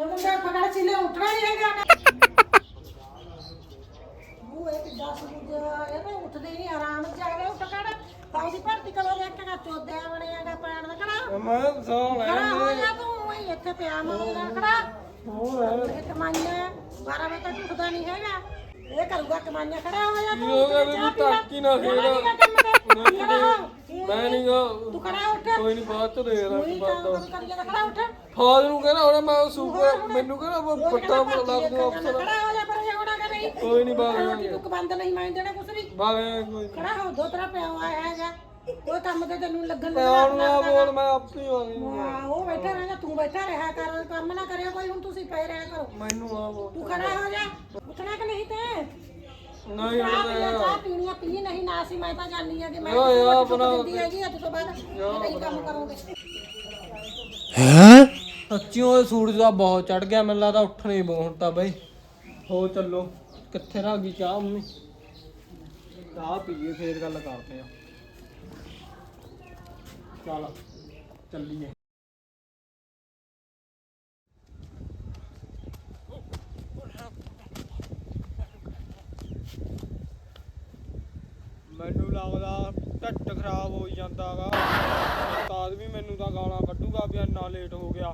ਉਹ ਮੁੰਡਾ ਫਕੜ ਚੀਲੇ ਉੱਠਣਾ ਨਹੀਂ ਹੈਗਾ ਨਾ। ਉਹ ਇਹ ਕਿ 10 ਵਜੇ ਇਹ ਤਾਂ ਉੱਠਦੇ ਨਹੀਂ ਆਰਾਮ ਜਾਵੇ ਉੱਠ ਕੜ ਬਾਈ ਦੀ ਭਰਤੀ ਕਰੋ ਦੇਖ ਕੇ ਚੋਦਿਆ ਬਣਿਆਗਾ ਪੈਣ ਦਾ ਕੜਾ ਮੈਂ ਸੌ ਖੜਾ ਹੋ ਜਾ ਤੂੰ ਹੀ ਇੱਥੇ ਪਿਆ ਹੋਰ ਇਹ ਕਮਾਈਆਂ 12 ਵਜੇ ਤੱਕ ਉੱਠਦਾ ਨਹੀਂ ਹੈਗਾ। ਇਹ ਕਰੂਗਾ ਕਮਾਈਆਂ ਖੜਾ ਜਾ ਤੂੰ ਵੀ ਹੀ ਨਾ ਖੇਡ। ਮੈਂ ਨਹੀਂ ਗਾ। ਤੂੰ ਖੜਾ ਉੱਠ। ਕੋਈ ਨਹੀਂ ਬਾਅਦ ਚ ਦੇ ਰਾਂ ਕੰਮ ਕਰੀ ਜਾਂਦਾ ਖੜਾ ਉੱਠ। ਫਾਦਰ ਨੂੰ ਕਹਿੰਦਾ ਹੁਣ ਮੈਂ ਸੂਪਰ ਮੈਨੂੰ ਕਹਿੰਦਾ ਉਹ ਪੱਟਾ ਪੜਾ ਲੱਗ ਦੂ ਅਫਸਰ ਖੜਾ ਹੋ ਜਾ ਪਰ ਇਹ ਹੋਣਾ ਕਿ ਨਹੀਂ। ਕੋਈ ਨਹੀਂ ਬਾਗ ਰੋਟੀ ਟੁੱਕ ਬੰਦ ਨਹੀਂ ਮੈਂ ਦੇਣਾ ਕੁਛ ਬਾਗ ਕੋਈ ਖੜਾ ਹੋ ਦੋ ਤਰ੍ਹਾਂ ਪਿਆ ਆਇਆ ਹੈਗਾ। ਕੋਈ ਕੰਮ ਤੇ ਤੈਨੂੰ ਲੱਗਣ ਪਿਆਰ ਨਾ ਬੋਲ ਮੈਂ ਆਪੇ ਆ ਗਈ ਵਾਹ, ਉਹ ਬੈਠਾ ਰਹਿਣਾ ਤੂੰ ਬੈਠਾ ਰਿਹਾ ਕਰ ਕੰਮ ਨਾ ਕਰਿਓ ਕੋਈ ਹੁਣ ਤੁਸੀਂ ਪਏ ਰਿਹਾ ਕਰੋ। ਮੈਨੂੰ ਆ ਤੂੰ ਖੜਾ ਹੋ ਜਾ। ਉੱਠਣਾ ਕਿ ਨਹੀਂ ਤੇ? ਨਹੀਂ ਚਾਹ ਪੀਣਾ ਚਾਹ ਪੀਣੀ ਆ, ਪੀ ਨਹੀਂ ਨਾ ਸੀ ਮੈਂ ਤਾਂ ਜਾਣੀ ਆ ਕਿ ਮੈਂ ਓਏ ਆ ਆਪਣਾ ਆਪਣਾ- ਦਿੰਦੀ ਹੈਗੀ ਅੱਜ ਤੋਂ ਬਾਅਦ ਇਹ ਨਹੀਂ ਕੰਮ ਕਰੋਗੇ। ਸੱਚੀਓ ਇਹ ਸੂਰਜ ਦਾ ਬਹੁਤ ਚੜ ਗਿਆ ਮੈਨੂੰ ਲੱਗਦਾ ਉੱਠਣਾ ਹੀ ਬਹੁਤ ਹੁਣ ਤਾਂ ਬਈ। ਹੋ ਚੱਲੋ ਕਿੱਥੇ ਰਹਿ ਗਈ ਚਾਹ ਮੰਮੀ? ਚਾਹ ਪੀਏ ਫੇਰ ਗੱਲ ਕਰਦੇ ਆ। ਚੱਲ ਚੱਲੀਏ। ਮੈਨੂੰ ਲੱਗਦਾ ਢੱਟ ਖਰਾਬ ਹੋ ਜਾਂਦਾਗਾ। ਉਸਤਾਦ ਵੀ ਮੈਨੂੰ ਤਾਂ ਗਾਲਾਂ ਕੱਢੂਗਾ ਵੀ ਇੰਨਾ ਲੇਟ ਹੋ ਗਿਆ।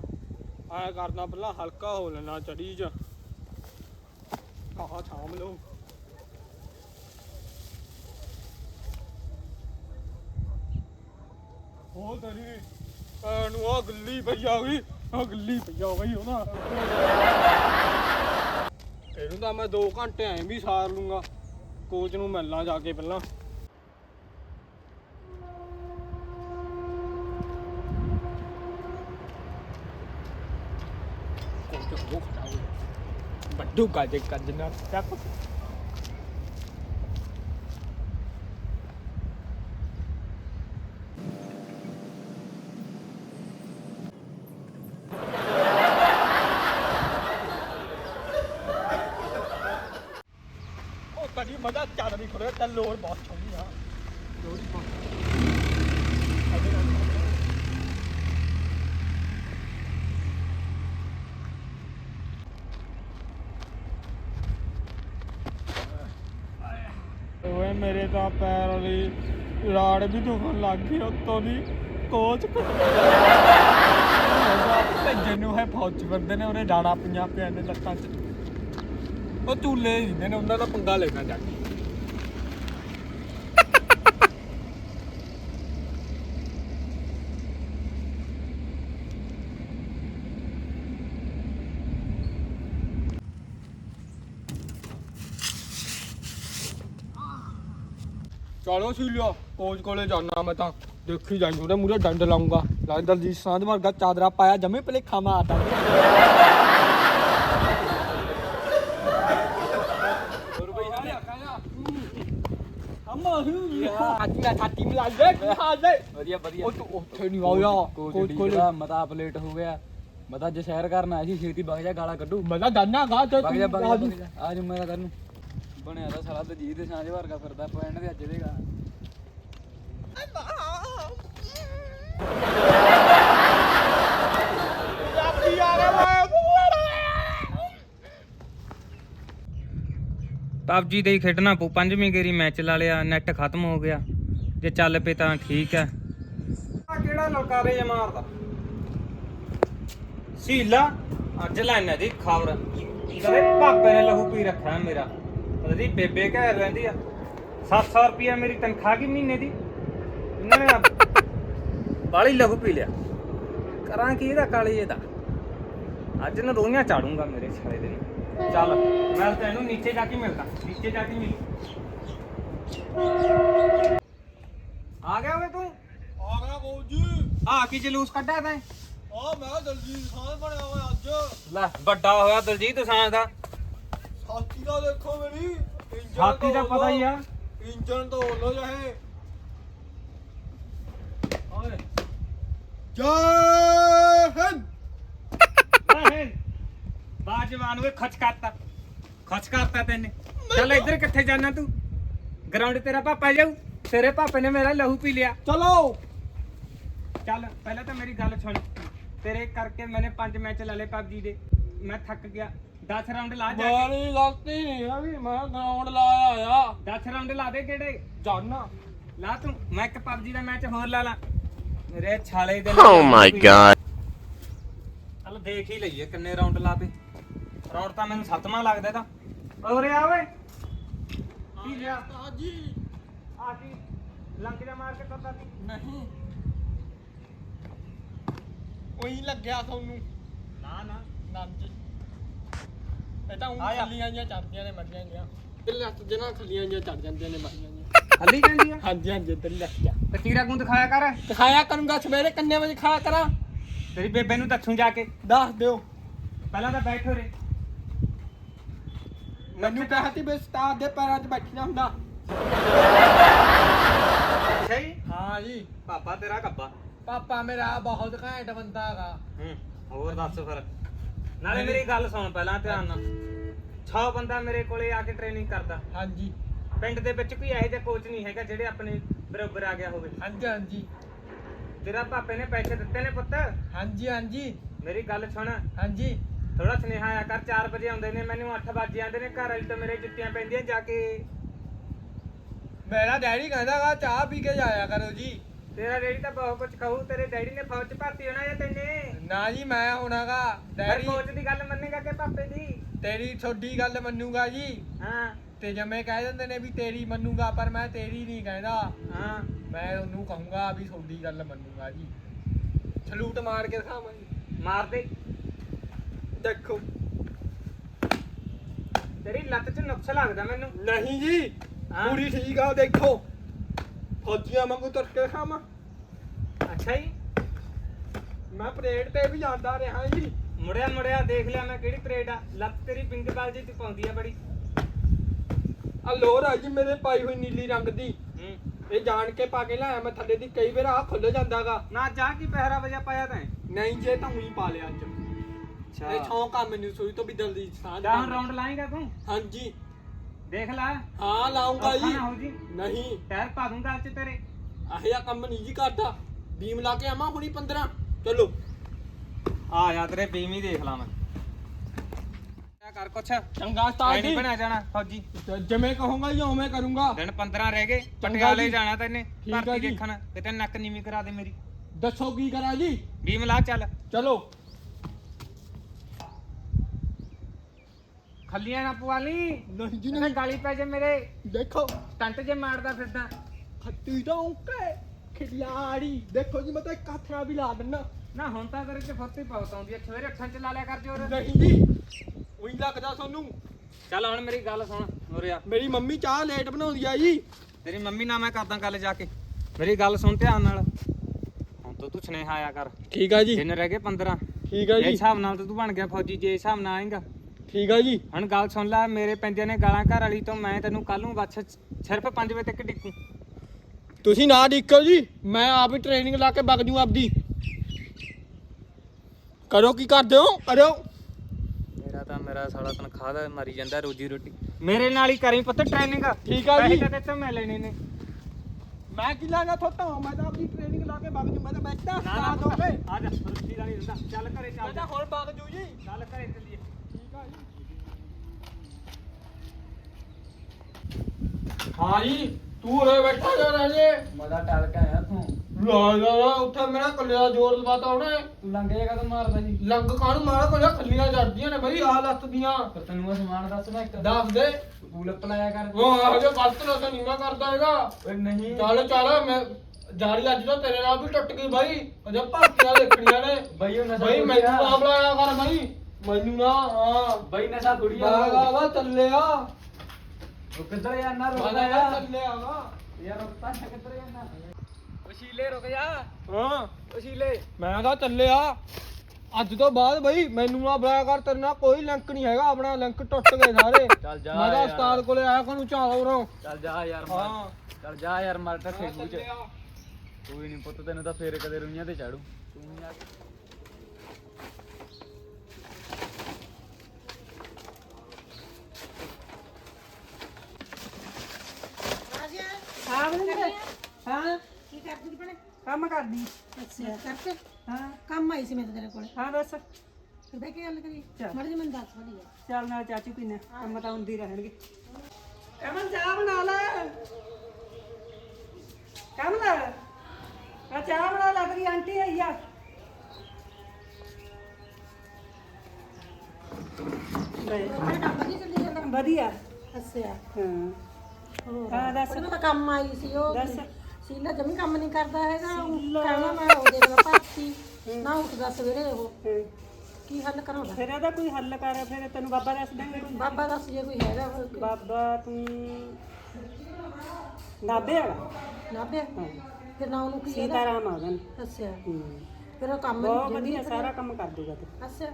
ਐ ਕਰਨਾ ਪਹਿਲਾਂ ਹਲਕਾ ਹੋ ਲੈਣਾ ਚੜੀ ਚ। ਆਹ ਥਾਮ ਲਓ। ਉਹ ਤੇਰੀ ਨੂੰ ਆ ਗੱਲੀ ਪਈ ਆ ਗਈ। ਆ ਗੱਲੀ ਪਈ ਆ ਗਈ ਉਹਦਾ। ਇਹਨੂੰ ਤਾਂ ਮੈਂ 2 ਘੰਟੇ ਐਂ ਵੀ ਸਾਰ ਲੂੰਗਾ। ਕੋਚ ਨੂੰ ਮਿਲਣਾ ਜਾ ਕੇ ਪਹਿਲਾਂ ਕੋਚ ਉਹ ਖੜਾ ਹੋ ਬੱਡੂ ਕਾਜੇ ਕੱਜਣਾ ਚੱਕ ਉਹ ਕਦੀ ਮਜ਼ਾ ਚੱਲ ਨਹੀਂ ਖੜਿਆ ਚੱਲ ਲੋੜ ਬਹੁਤ ਚੰਗੀ ਆ ਲੋੜੀ ਬਹੁਤ ਓਏ ਮੇਰੇ ਤਾਂ ਪੈਰ ਵਾਲੀ ਰਾੜ ਵੀ ਦੁਖਣ ਲੱਗ ਗਈ, ਉੱਤੋਂ ਦੀ ਕੋਚ ਭੇਜਣ ਨੂੰ ਹੈ ਫੌਜ ਵਰਦੇ ਨੇ, ਉਹਨੇ ਡਾੜਾ ਪੰਜਾਂ ਪਿਆ ਨੇ ਲੱਤਾਂ 'ਚ। ਉਹ ਝੂਲੇ ਜਿੰਦੇ ਨੇ, ਉਹਨਾਂ ਦਾ ਪੰਗਾ ਲੈਣਾ ਜਾ ਕੇ। ਚਲੋ ਸੀਲਿਆ ਕੋਚ ਕੋਲੇ ਜਾਣਾ ਮੈਂ ਤਾਂ ਦੇਖੀ ਜਾਈ ਉਹਦੇ ਮੂਰੇ ਡੰਡ ਲਾਉਂਗਾ ਲੱਗਦਾ ਜੀ ਸਾਂਝ ਵਰਗਾ ਚਾਦਰਾ ਪਾਇਆ ਜਮੇ ਭਲੇਖਾ ਮਾਰਦਾ ਹੋਰ ਬਈ ਹਾਲੇ ਆਖਾਂ ਅੰਮਾ ਹੂ ਅੱਜ ਮੈਂ ਛਾਤੀ ਮਿਲਾ ਲੈ ਕੀ ਹਾਲ ਹੈ ਵਧੀਆ ਵਧੀਆ ਉਹ ਤੂੰ ਉੱਥੇ ਨਹੀਂ ਆਇਆ ਕੋਚ ਕੋਚ ਕੋਲੇ ਕੋਲ ਮਤਾ ਆਪ ਲੇਟ ਹੋ ਗਿਆ ਮਤਾ ਜੇ ਸੈਰ ਕਰਨ ਆਇਆ ਸੀ ਛੇਤੀ ਵਗ ਜਾ ਗਾਲਾਂ ਕੱਢੂ ਮੈਂ ਤਾਂ ਜਾਨਾ ਗਾ ਤੇ ਵਗ ਜਾ ਵਗ ਜਾ, ਆ ਵਗ ਜਾ ਆ ਜੂ ਮੈਂ ਤਾਂ ਕਰਨ ਬਣਿਆ ਤਾਂ ਸਾਲਾ ਦਜੀਤ ਦੇ ਸਾਂਝ ਵਰਗਾ ਫਿਰਦਾ ਪੁਆਇੰਟ ਦੇ ਅੱਜ ਦੇਗਾ ਪਬਜੀ ਦੇ ਹੀ ਖੇਡਣਾ ਪਊ ਪੰਜਵੀਂ ਗੇਰੀ ਮੈਚ ਲਾ ਲਿਆ ਨੈਟ ਖਤਮ ਹੋ ਗਿਆ। ਜੇ ਚੱਲ ਪਏ ਤਾਂ ਠੀਕ ਹੈ। ਕਿਹੜਾ ਲਲਕਾਰੇ ਜੇ ਮਾਰਦਾ? ਸੀਲਾ ਅੱਜ ਲੈਣਾ ਦੀ ਖਬਰ। ਕਦੇ ਭਾਪੇ ਨੇ ਲਹੂ ਪੀ ਰੱਖਿਆ ਮੇਰਾ। ਉਹਦੀ ਬੇਬੇ ਘਰ ਰਹਿੰਦੀ ਆ। 700 ਰੁਪਿਆ ਮੇਰੀ ਤਨਖਾਹ ਕੀ ਮਹੀਨੇ ਦੀ? ਇਹਨਾਂ ਨੇ ਬਾਲੀ ਲਹੂ ਪੀ ਲਿਆ। ਕਰਾਂ ਕੀ ਇਹਦਾ ਕਾਲੀ ਇਹਦਾ? ਅੱਜ ਨਾ ਰੋਈਆਂ ਚਾੜੂੰਗਾ ਮੇਰੇ ਛਾਲੇ ਦੇ। ਚੱਲ ਮੈਂ ਤੈਨੂੰ ਨੀਚੇ ਜਾ ਕੇ ਮਿਲਦਾ। ਨੀਚੇ ਜਾ ਕੇ ਮਿਲ। ਆ ਗਿਆ ਓਏ ਤੂੰ? ਆ ਗਿਆ ਕੋਚ ਜੀ। ਆ ਕੀ ਜਲੂਸ ਕੱਢਿਆ ਤੈਂ? ਆ ਮੈਂ ਦਲਜੀਤ ਖਾਨ ਬਣਿਆ ਹੋਇਆ ਅੱਜ। ਲੈ ਵੱਡਾ ਹੋਇਆ ਦਲਜੀਤ ਸਾਂ ਦਾ। ਹਾਥੀ ਦਾ ਦੇਖੋ ਮੇਰੀ ਹਾਥੀ ਦਾ ਪਤਾ ਹੀ ਆ। ਇੰਜਣ ਤੋਂ ਲੋ ਜਾਏ ਓਏ। ਜੈ ਹਿੰਦ। ਬਾਜਵਾਨ ਓਏ ਖਚ ਕਰਤਾ। ਖਚ ਕਰਤਾ ਤੈਨੇ। ਚੱਲ ਇੱਧਰ ਕਿੱਥੇ ਜਾਣਾ ਤੂੰ। ਗਰਾਊਂਡ ਤੇਰਾ ਪਾਪਾ ਜਾਊ। ਤੇਰੇ ਪਾਪੇ ਨੇ ਮੇਰਾ ਲਹੂ ਪੀ ਲਿਆ। ਚਲੋ। ਚੱਲ ਪਹਿਲਾਂ ਤਾਂ ਮੇਰੀ ਗੱਲ ਸੁਣ। ਤੇਰੇ ਕਰਕੇ ਮੈਨੇ ਪੰਜ ਮੈਚ ਲਾ ਲਏ ਪਬਜੀ ਦੇ। ਮੈਂ ਥੱਕ ਗਿਆ। 10 ਰਾਉਂਡ ਲਾ ਜਾ ਮਾਰੀ ਗਲਤੀ ਨਹੀਂ ਹੈਗੀ ਮੈਂ ਗਰਾਊਂਡ ਲਾਇਆ ਆ। 10 ਰਾਉਂਡ ਲਾ ਦੇ ਕਿਹੜੇ? ਜਾਨਾ ਲਾ ਤੂੰ ਮੈਂ ਇੱਕ ਪਬਜੀ ਦਾ ਮੈਚ ਹੋਰ ਲਾ ਲਾ। ਮੇਰੇ ਛਾਲੇ ਦੇ Oh my god. ਚੱਲ ਦੇਖ ਹੀ ਲਈਏ ਕਿੰਨੇ ਰਾਉਂਡ ਲਾਤੇ ਰਾਉਂਡ ਤਾਂ ਮੈਨੂੰ ਸੱਤਵਾਂ ਲੱਗਦਾ ਤਾਂ ਓਰੇ ਆ ਓਏ। ਕੀ ਲਿਆ ਜੀ ਆ ਕੀ? ਲੰਗ ਜਾ ਮਾਰ ਕੇ ਕਰਦਾ ਸੀ ਨਹੀਂ। ਉਹੀ ਲੱਗਿਆ ਤੁਹਾਨੂੰ। ਨਾ ਨਾ। ਨੰਜ ਇਹ ਤਾਂ ਉਹ ਆਇਆ। ਖੱਲੀਆਂ ਜੀਆਂ ਚੜਦੀਆਂ ਨੇ ਮਰੀਆਂ ਜੀਆਂ ਤੇ ਲੱਤ ਜਿਹਨਾਂ ਖੱਲੀਆਂ ਜੀਆਂ ਚੜ ਜਾਂਦੀਆਂ ਨੇ ਮਰੀਆਂ ਜੀਆਂ ਹੱਲੀ ਜਾਂਦੀ ਆ? ਹਾਂਜੀ ਹਾਂਜੀ ਇੱਧਰ ਲੱਗ ਗਿਆ ਤੇ ਤੀਰਾ ਗੁੰਦ ਦਿਖਾਇਆ ਕਰ। ਦਿਖਾਇਆ ਕਰੂੰਗਾ ਸਵੇਰੇ ਕੰਨੇ ਵਜੇ ਖਾਇਆ ਕਰਾਂ। ਤੇਰੀ ਬੇਬੇ ਨੂੰ ਦੱਸੂ ਜਾ ਕੇ। ਦੱਸ ਦਿਓ। ਪਹਿਲਾਂ ਤਾਂ ਬੈਠੋ ਰੇ। ਮੈਨੂੰ ਕਹਾ ਤੀ ਬੇ ਸਟਾਰ ਦੇ ਪੈਰਾਂ 'ਚ ਬੈਠਣਾ ਹੁੰਦਾ। ਸਹੀ? ਹਾਂ ਜੀ। ਪਾਪਾ ਤੇਰਾ ਕੱਬਾ। ਪਾਪਾ ਮੇਰਾ ਬਹੁਤ ਘੈਂਟ ਬੰਦਾ ਹੈਗਾ। ਹੂੰ ਹੋਰ ਦੱਸ ਫਿਰ। ਨਾਲੇ ਮੇਰੀ ਗੱਲ ਸੁਣ ਪਹਿਲਾਂ ਧਿਆਨ ਨਾਲ। 6 ਬੰਦਾ ਮੇਰੇ ਕੋਲੇ ਆ ਕੇ ਟ੍ਰੇਨਿੰਗ ਕਰਦਾ। ਹਾਂਜੀ। ਪਿੰਡ ਦੇ ਵਿੱਚ ਕੋਈ ਇਹੋ ਜਿਹਾ ਕੋਚ ਨਹੀਂ ਹੈਗਾ ਜਿਹੜੇ ਆਪਣੇ ਬਰਾਬਰ ਆ ਗਿਆ ਹੋਵੇ। ਹਾਂਜੀ ਹਾਂਜੀ। ਤੇਰਾ ਪਾਪੇ ਨੇ ਪੈਸੇ ਦਿੱਤੇ ਨੇ ਪੁੱਤ। ਹਾਂਜੀ ਹਾਂਜੀ। ਮੇਰੀ ਗੱਲ ਸੁਣ। ਹਾਂਜੀ। ਥੋੜਾ ਸੁਨੇਹਾ ਆਇਆ ਕਰ 4 ਵਜੇ ਆਉਂਦੇ ਨੇ ਮੈਨੂੰ 8 ਵਜੇ ਆਉਂਦੇ ਨੇ ਘਰ ਵਾਲੀ ਤੋਂ ਮੇਰੇ ਜੁੱਤੀਆਂ ਪੈਂਦੀਆਂ ਜਾ ਕੇ। ਮੇਰਾ ਡੈਡੀ ਕਹਿੰਦਾਗਾ ਚਾਹ ਪੀ ਕੇ ਜਾਇਆ ਕਰੋ ਜੀ। ਤੇਰਾ ਡੈਡੀ ਤਾਂ ਬਹੁਤ ਕੁਝ ਕਹੂ ਤੇਰੇ ਡੈਡੀ ਨੇ ਫੌਜ 'ਚ ਭਰਤੀ ਹੋਣਾ ਜਾਂ ਤੈਨੇ। ਨਾ ਜੀ ਮੈਂ ਹੋਣਾਗਾ। ਡੈਡੀ ਕੋਚ ਦੀ ਗੱਲ ਮੰਨੇਗਾ ਕਿ ਪਾਪੇ ਦੀ? ਤੇਰੀ ਛੋਡੀ ਗੱਲ ਮੰਨੂਗਾ ਜੀ। ਹਾਂ। ਤੇ ਜਮੇ ਕਹਿ ਦਿੰਦੇ ਨੇ ਵੀ ਤੇਰੀ ਮੰਨੂਗਾ ਪਰ ਮੈਂ ਤੇਰੀ ਨਹੀਂ ਕਹਿੰਦਾ। ਹਾਂ। ਮੈਂ ਉਹਨੂੰ ਕਹੂੰਗਾ ਵੀ ਛੋਡੀ ਗੱਲ ਮੰਨੂਗਾ ਜੀ। ਸਲੂਟ ਮਾਰ ਕੇ ਦਿਖਾਵਾਂ ਜੀ। ਮਾਰ ਦੇ। ਦੇਖੋ। ਤੇਰੀ ਲੱਤ 'ਚ ਨੁਕਸ ਲੱਗਦਾ ਮੈਨੂੰ। ਨਹੀਂ ਜੀ। ਹਾਂ? ਪੂਰੀ ਠੀਕ ਆ ਦੇਖੋ। ਫੌਜੀਆਂ ਵਾਂਗੂ ਤੁਰ ਕੇ ਖਾਵਾਂ। ਅੱਛਾ ਜੀ। ਮੈਂ ਪਰੇਡ ਤੇ ਵੀ ਜਾਂਦਾ ਰਿਹਾ ਜੀ। ਮੁੜਿਆ ਮੁੜਿਆ ਦੇਖ ਲਿਆ ਮੈਂ ਕਿਹੜੀ ਪਰੇਡ ਆ। ਲੱਤ ਤੇਰੀ ਪਿੰਕ ਬਾਲ ਜੀ ਪਾਉਂਦੀ ਆ ਬੜੀ। ਆ ਲੋਰ ਆ ਜੀ ਮੇਰੇ ਪਾਈ ਹੋਈ ਨੀਲੀ ਰੰਗ ਦੀ। ਹੂੰ। ਇਹ ਜਾਣ ਕੇ ਪਾ ਕੇ ਲਾਇਆ ਮੈਂ ਥੱਲੇ ਦੀ ਕਈ ਵਾਰ ਆ ਖੁੱਲ ਜਾਂਦਾਗਾ ਨਾ ਜਾ ਕੀ ਪਹਿਰਾ ਵਜਾ ਪਾਇਆ ਤੈਂ? ਨਹੀਂ ਜੇ ਤਾਂ ਉਹੀ ਪਾ ਲਿਆ ਅੱਜ। ਇਹ ਸ਼ੌਂਕ ਆ ਮੈਨੂੰ ਸੂਈ ਤੋਂ ਵੀ ਦਿਲ ਦੀ ਸਾਂਝ ਜਾ ਹੁਣ। ਰਾਉਂਡ ਲਾਏਗਾ ਤੂੰ? ਹਾਂਜੀ। ਦੇਖ ਲੈ। ਹਾਂ ਲਾਉਂਗਾ ਔਖਾ ਜੀ। ਨਾ ਹੋ ਜੀ। ਨਹੀਂ। ਟਾਇਰ ਪਾ ਦੂੰ ਗੱਲ 'ਚ ਤੇਰੇ ਆਹਿਆ ਕੰਮ ਨਹੀਂ ਜੀ ਕਰਦਾ। ਬੀਮ ਲਾ ਕੇ ਆਵਾਂ ਹੁਣੀ 15 ਚਲੋ। ਆ ਜਾ ਤੇਰੇ ਬੀਮੀ ਦੇਖ ਲਾ ਮੈਂ। ਕਿਆ ਕਰ ਕੁਛ? ਚੰਗਾ ਉਸਤਾਦ ਨਹੀਂ ਜੀ। ਬਣਿਆ ਜਾਣਾ ਫੌਜੀ। ਜਿਵੇਂ ਕਹੂੰਗਾ ਜੀ ਉਵੇਂ ਕਰੂੰਗਾ। ਦਿਨ 15 ਰਹਿ ਗਏ ਪਟਿਆਲੇ ਜੀ। ਜਾਣਾ ਤੈਨੇ ਠੀਕ ਆ ਭਰਤੀ ਜੀ। ਦੇਖਣ। ਕਿਤੇ ਨੱਕ ਨੀਵੀਂ ਕਰਾ ਦੇ ਮੇਰੀ। ਦੱਸੋ ਕੀ ਕਰਾਂ ਜੀ? ਬੀਮ ਲਾ ਚੱਲ। ਚਲੋ। ਖੱਲੀਆਂ ਨਾ ਪਵਾ ਲਈ। ਨਹੀਂ ਜੀ ਇਹਨੇ ਗਾਲੀ ਪੈ ਜੇ ਮੇਰੇ। ਦੇਖੋ। ਸਟੰਟ ਜੇ ਮਾਰਦਾ ਫਿਰਦਾ। ਖੱਟੀ ਡੌਂਕੇ ਖਿਲਾੜੀ ਦੇਖੋ ਜੀ ਮੈਂ ਤਾਂ ਇੱਕ ਹੱਥ ਨਾਲ ਵੀ ਲਾ ਦਿੰਨਾ। ਨਾ ਹੁਣ ਤਾਂ 'ਚ ਫੁਰਤੀ ਬਹੁਤ ਆਉਂਦੀ ਐ ਸਵੇਰੇ ਅੱਖਾਂ 'ਚ ਲਾ ਲਿਆ ਕਰ ਜੋਰ। ਨਹੀਂ ਜੀ ਉਹੀ ਲੱਗਦਾ ਤੁਹਾਨੂੰ ਚੱਲ ਹੁਣ ਮੇਰੀ ਗੱਲ ਸੁਣ ਉਰਿਆ ਮੇਰੀ ਮੰਮੀ ਚਾਹ ਲੇਟ ਬਣਾਉਂਦੀ ਆ ਜੀ। ਤੇਰੀ ਮੰਮੀ ਨਾਲ ਮੈਂ ਕਰਦਾ ਗੱਲ ਜਾ ਕੇ। ਮੇਰੀ ਗੱਲ ਸੁਣ ਧਿਆਨ ਨਾਲ। ਹੁਣ ਤੋਂ ਤੂੰ ਸੁਨੇਹਾ ਆਇਆ ਕਰ। ਠੀਕ ਆ ਜੀ। ਦਿਨ ਰਹਿ ਗਏ 15 ਠੀਕ ਆ ਜੀ ਹਿਸਾਬ ਨਾਲ ਤਾਂ ਤੂੰ ਬਣ ਗਿਆ ਫੌਜੀ ਜੇ ਇਸ ਹਿਸਾਬ ਨਾਲ ਆਏਗਾ। ਠੀਕ ਆ ਜੀ। ਹੁਣ ਗੱਲ ਸੁਣ ਲੈ ਮੇਰੇ ਪੈਂਦੇ ਨੇ ਗਾਲਾਂ ਘਰ ਵਾਲੀ ਤੋਂ ਮੈਂ ਤੈਨੂੰ ਕੱਲ ਨੂੰ ਬੱਸ ਸਿਰਫ 5 ਵਜੇ ਤੱਕ ਡਿੱਕੂ ਤੁਸੀਂ ਨਾ ਡਿੱਕੋ ਜੀ ਮੈਂ ਆਪ ਹੀ ਟ੍ਰੇਨਿੰਗ ਲਾ ਕੇ ਵਗ ਜੂ ਆਪਦੀ। ਕਰੋ ਕੀ ਕਰਦੇ ਹੋ? ਕਰਿਓ ਮੇਰਾ ਤਾਂ ਮੇਰਾ ਸਾਲਾ ਤਨਖਾਹ ਦਾ ਮਰੀ ਜਾਂਦਾ ਰੋਜੀ ਰੋਟੀ। ਮੇਰੇ ਨਾਲ ਹੀ ਕਰੀ ਪੁੱਤ ਟ੍ਰੇਨਿੰਗ ਠੀਕ ਆ ਜੀ। ਪੈਸੇ ਤਾਂ ਮੈਂ ਲੈਣੇ ਨੇ। ਮੈਂ ਕੀ ਲਾਣਾ ਥੋਤਾ? ਮੈਂ ਤਾਂ ਆਪਦੀ ਟ੍ਰੇਨਿੰਗ ਲਾ ਕੇ ਵਗ ਜੂ ਮੈਂ ਤਾਂ ਬੈਠਦਾ ਨਾ ਨਾ ਆ ਜਾ ਰੋਟੀ ਦਾ ਨਹੀਂ ਦਿੰਦਾ ਚੱਲ ਘਰੇ ਚੱਲ ਮੈਂ ਤਾਂ ਹੁਣ ਵਗ ਜੂ ਜੀ। ਚੱਲ ਘਰੇ ਚੱਲੀਏ ਠੀਕ ਆ ਜੀ ਹਾਂ ਜੀ ਤੂੰ ਉਰੇ ਬੈਠਾ ਜਾ ਰਾਜੇ ਮਜ਼ਾ ਟਲ ਕੇ ਆਇਆ ਤੂੰ। ਲਾ ਲਾ ਲਾ ਉੱਥੇ ਮੇਰਾ ਕੱਲੇ ਦਾ ਜ਼ੋਰ ਲਵਾਤਾ ਉਹਨੇ। ਤੂੰ ਲੰਗੇ ਕਦੋਂ ਮਾਰਦਾ ਜੀ ਲੰਗ ਕਾਹਨੂੰ ਮਾਰਾ ਕੋਲੇ ਖੱਲੀਆਂ ਚੜਦੀਆਂ ਨੇ ਬਈ ਆਹ ਲੱਤ ਦੀਆਂ। ਤੈਨੂੰ ਉਹ ਸਮਾਨ ਦੱਸ ਮੈਂ ਇੱਕ। ਦੱਸ ਦੇ। ਤੂੰ ਲੱਪ ਲਾਇਆ ਕਰ। ਉਹ ਹਜੇ ਗਲਤ ਨਾ ਤਾਂ ਮੈਂ ਕਰਦਾ ਹੈਗਾ। ਓਏ ਨਹੀਂ। ਚੱਲ ਚੱਲ ਮੈਂ ਜਾਰੀ ਅੱਜ ਤਾਂ ਤੇਰੇ ਨਾਲ ਵੀ ਟੁੱਟ ਗਈ ਬਾਈ। ਅਜੇ ਭਰਤੀਆਂ ਦੇਖਣੀਆਂ ਨੇ। ਬਈ ਉਹ ਨਸ਼ਾ ਬਾਈ ਥੋੜ੍ਹੀ ਮੈਨੂੰ ਆ। ਆਪ ਲਾਇਆ ਕਰ ਬਾਈ। ਮੈਨੂੰ ਨਾ ਹਾਂ। ਬਈ ਨਸ਼ਾ ਥੋੜੀ ਆ। ਬਾਗਾ ਵਾ ਚੱਲਿਆ ਉਹ ਕਿੱਧਰ ਜਾਣਾ ਰੁਕ ਬਾਗਾ ਜਾ ਚੱਲਿਆ ਵਾ। ਯਾਰ ਰੁਕਤਾ ਹੈ ਕਿੱਧਰ ਜਾਣਾ ਵਸ਼ੀਲੇ ਰੁਕ ਜਾ। ਹਾਂ। ਵਸ਼ੀਲੇ। ਮੈਂ ਤਾਂ ਚੱਲਿਆ। ਅੱਜ ਤੋਂ ਬਾਅਦ ਬਈ ਮੈਨੂੰ ਨਾ ਬੁਲਾਇਆ ਕਰ ਤੇਰੇ ਨਾਲ ਕੋਈ ਲਿੰਕ ਨਹੀਂ ਹੈਗਾ ਆਪਣਾ ਲਿੰਕ ਟੁੱਟ ਗਏ ਸਾਰੇ। ਚੱਲ ਜਾ ਮੈਂ ਤਾਂ ਯਾਰ। ਉਸਤਾਦ ਕੋਲੇ ਆਇਆ ਕੋਨੂੰ ਚਾਲ ਉਰੋਂ। ਚੱਲ ਜਾ ਯਾਰ ਹਾਂ। ਮਰ ਚੱਲ ਜਾ ਯਾਰ ਮਰ ਤਾਂ ਮੈਂ ਖੇਡੂ ਚ। ਚੱਲਿਆ। ਕੋਈ ਨਹੀਂ ਪੁੱਤ ਤੈਨੂੰ ਤਾਂ ਫੇਰ ਕਦੇ ਰੁਈਆਂ ਤੇ ਚਾੜੂ। ਤੂੰ ਹੀ ਆ ਰਾਜਿਆ ਹਾਂ ਬਲਿੰਦਰ ਹਾਂ। ਕੀ ਕਰਦੀ ਸੀ ਭੈਣੇ? ਕੰਮ ਕਰਦੀ। ਅੱਛਾ। ਕਰਕੇ? ਹਾਂ। ਕੰਮ ਆਈ ਸੀ ਮੈਂ ਤਾਂ ਤੇਰੇ ਕੋਲ। ਹਾਂ ਦੱਸ। ਫਿਰ ਬੈ ਕੇ ਗੱਲ ਕਰੀ? ਚੱਲ। ਮੜ ਜੀ ਮੈਨੂੰ ਦੱਸ ਵਧੀਆ ਚੱਲ ਨਾਲ ਚਾਚੂ ਪੀਨੇ। ਕੰਮ ਤਾਂ ਹੁੰਦੀ ਰਹਿਣਗੇ। ਕਮਲ ਚਾਹ ਬਣਾ ਲੈ। ਕਮਲ। ਆ ਚਾਹ ਬਣਾ ਲੈ ਤੇਰੀ ਆਂਟੀ ਆਈ ਆ। ਲੈ, ਕੰਮ ਨਹੀਂ ਚੱਲੀ ਜਾਂਦਾ। ਵਧੀਆ। ਅੱਛਾ। ਹਾਂ। ਹੋਰ ਹਾਂ ਦੱਸ। ਉਹਨੂੰ ਤਾਂ ਕੰਮ ਆਈ ਸੀ ਉਹ ਦੱਸ। ਸੀਲਾ ਜਮੀ ਕੰਮ ਨਹੀਂ ਕਰਦਾ ਹੈਗਾ ਉਹ ਕਹਿਣਾ ਮੈਂ ਉਹ ਦੇਖ ਲਾ ਭਾਤੀ ਨਾ ਉੱਠਦਾ ਸਵੇਰੇ ਉਹ। ਹਾਂ। ਕੀ ਹੱਲ ਕਰਾਉਂਦਾ ਫਿਰ ਇਹਦਾ ਕੋਈ ਹੱਲ ਕਰ ਫਿਰ ਤੈਨੂੰ ਬਾਬਾ ਦੱਸ ਕੋਈ। ਬਾਬਾ ਦੱਸ ਜੇ ਕੋਈ ਹੈਗਾ ਹੋਰ ਬਾਬਾ ਤੂੰ ਵਾਲਾ? ਨਾ ਹਾਂ। ਫਿਰ ਨਾ ਉਹਨੂੰ ਕੀ ਹੈਗਾ? ਸੀਤਾਰਾਮ ਆ ਗਨ ਅੱਛਾ। ਹੂੰ। ਫਿਰ ਉਹ ਕੰਮ ਬਹੁਤ ਵਧੀਆ ਸਾਰਾ ਕੰਮ ਕਰ ਦੂਗਾ ਤੇ। ਅੱਛਾ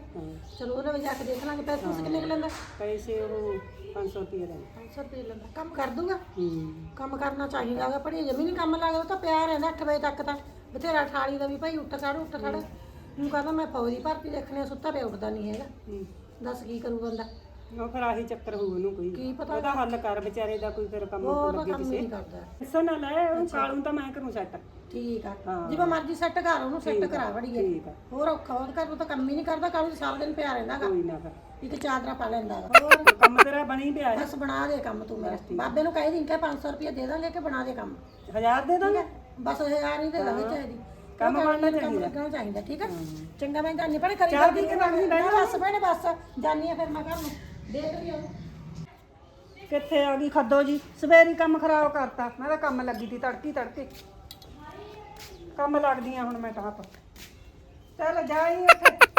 ਚਲੋ ਉਹਨੇ ਜਾ ਕੇ ਦੇਖ ਲਾਂਗੇ ਪੈਸੇ ਤੁਸੀਂ ਕਿੰਨੇ ਕੁ ਲੈਂਦਾ? ਪੈਸੇ ਉਹ 500 ਰੁਪਏ ਦੇ 500 ਰੁਪਏ ਲੈਂਦਾ। ਕੰਮ ਕਰ ਦੂਗਾ? ਹੂੰ। ਕੰਮ ਕਰਨਾ ਚਾਹੀਦਾ ਹੈਗਾ ਪੜੀ ਜਮੀ ਨਹੀਂ ਕੰਮ ਲੱਗਦਾ ਉਹ ਤਾਂ ਪਿਆ ਰਹਿੰਦਾ 8 ਵਜੇ ਤੱਕ ਤਾਂ। ਬਥੇਰਾ ਠਾਲੀ ਦਾ ਵੀ ਭਾਈ ਉੱਠ ਖੜ ਉੱਠ ਖੜ। ਨੂੰ ਕਹਿੰਦਾ ਮੈਂ ਫੌਜੀ ਭਰਤੀ ਦੇਖਣੀ ਸੁੱਤਾ ਪਿਆ ਉੱਠਦਾ ਨਹੀਂ ਹੈਗਾ। ਹੂੰ। ਦੱਸ ਕੀ ਕਰੂ ਬੰਦਾ? ਉਹ ਫਿਰ ਆਹੀ ਚੱਕਰ ਹੋਊ ਉਹਨੂੰ ਕੋਈ। ਕੀ ਪਤਾ? ਉਹਦਾ ਹੱਲ ਕਰ ਵਿਚਾਰੇ ਦਾ ਕੋਈ ਫਿਰ ਕੰਮ ਉਹ ਲੱਗੇ ਕੰਮ ਕਿਸੇ। ਨਹੀਂ ਕਰਦਾ। ਹਿੱਸਾ ਨਾ ਲੈ ਉਹ ਕਾਲੂ ਤਾਂ ਮੈਂ ਕਰੂੰ ਸੈੱਟ। ਠੀਕ ਆ। ਹਾਂ। ਜਿਵੇਂ ਮਰਜ਼ੀ ਸੈੱਟ ਕਰ ਉਹਨੂੰ ਸੈੱਟ ਕਰਾ ਵੜੀਏ। ਠੀਕ ਆ। ਹੋਰ ਔਖਾ ਉਹ ਕਰ ਉਹ ਤਾਂ ਕੰਮ ਹੀ ਨਹੀਂ ਕਰਦਾ ਕਾਲੂ ਸਾਰਾ ਦਿਨ ਪਿਆ ਰਹਿੰਦਾ ਗਾ ਕੋਈ ਨਾ ਫਿਰ। ਇੱਕ ਚਾਦਰਾ ਪਾ ਲੈਂਦਾ ਗਾ ਹੋਰ ਕੰਮ ਤੇਰਾ ਬਣੀ ਪਿਆ ਹੈ? ਬਸ ਬਣਾ ਦੇ ਕੰਮ ਤੂੰ ਮੇਰਾ। ਬਾਬੇ ਨੂੰ ਕਹਿ ਦੀ ਕਿ 500 ਰੁਪਏ ਦੇ ਦਾਂਗੇ ਕਿ ਬਣਾ ਦੇ ਕੰਮ। ਹਜ਼ਾਰ ਦੇ ਦਾਂਗੇ? ਬਸ ਹਜ਼ਾਰ ਹੀ ਦੇ ਦਾਂਗੇ ਚਾਹੀਦੀ ਕੰਮ ਬਣਨਾ ਕੰਮ ਲੱਗਣਾ ਚਾਹੀਦਾ ਠੀਕ ਆ? ਚੰਗਾ ਮੈਂ ਜਾਣੀ ਪੜੇ ਕਰੀ ਚਾਹ ਪੀ ਕੇ ਨਹੀਂ ਬਸ ਭੈਣੇ ਬਸ ਜਾਨੀ ਆ ਫਿਰ ਮੈਂ ਘਰ ਨੂੰ। ਦੇਖ ਹਾਂ ਕਿੱਥੇ ਆ ਗਈ ਖੱਦੋ ਜੀ? ਸਵੇਰੀ ਕੰਮ ਖਰਾਬ ਕਰਤਾ। ਮੈਂ ਤਾਂ ਕੰਮ ਲੱਗੀ ਤੀ ਤੜਕੀ ਤੜਕੇ। ਕੰਮ ਲੱਗਦੀਆਂ ਹੁਣ ਮੈਂ ਤਾਂ ਆਪ। ਚੱਲ ਜਾਈ ਉੱਥੇ